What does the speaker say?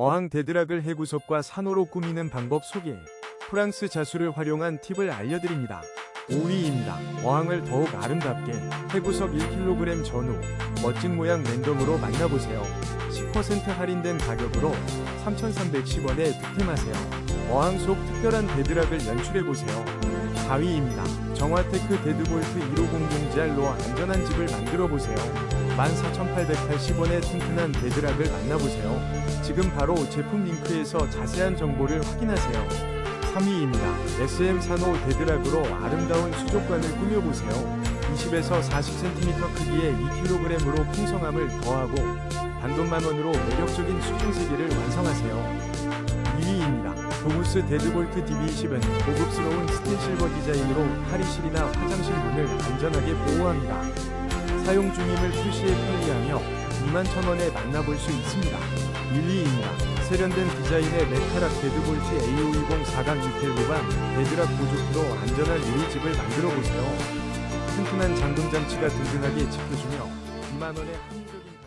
어항 데드락을 해구석과 산호로 꾸미는 방법 소개. 프랑스 자수를 활용한 팁을 알려드립니다. 5위입니다. 어항을 더욱 아름답게 해구석 1kg 전후 멋진 모양 랜덤으로 만나보세요. 10% 할인된 가격으로 3,310원에 득템하세요. 어항 속 특별한 데드락을 연출해보세요. 4위입니다. 정화테크 데드볼트 1500GR로 안전한 집을 만들어보세요. 14,880원의 튼튼한 데드락을 만나보세요. 지금 바로 제품 링크에서 자세한 정보를 확인하세요. 3위입니다. SM 산호 데드락으로 아름다운 수족관을 꾸며보세요. 20에서 40cm 크기의 2kg으로 풍성함을 더하고 반돈만 원으로 매력적인 수중 세계를 완성하세요. 2위입니다. 도무스 데드볼트 DB20은 고급스러운 스텐실버 디자인으로 탈의실이나 화장실 문을 안전하게 보호합니다. 사용 중임을 표시해 편리하며 21,000원에 만나볼 수 있습니다. 1위입니다. 세련된 디자인의 메타락 데드볼트 A520 4강 이텔 후반 데드락 보조기로 안전한 유리집을 만들어 보세요. 튼튼한 잠금 장치가 든든하게 지켜주며 2만원의 합리적인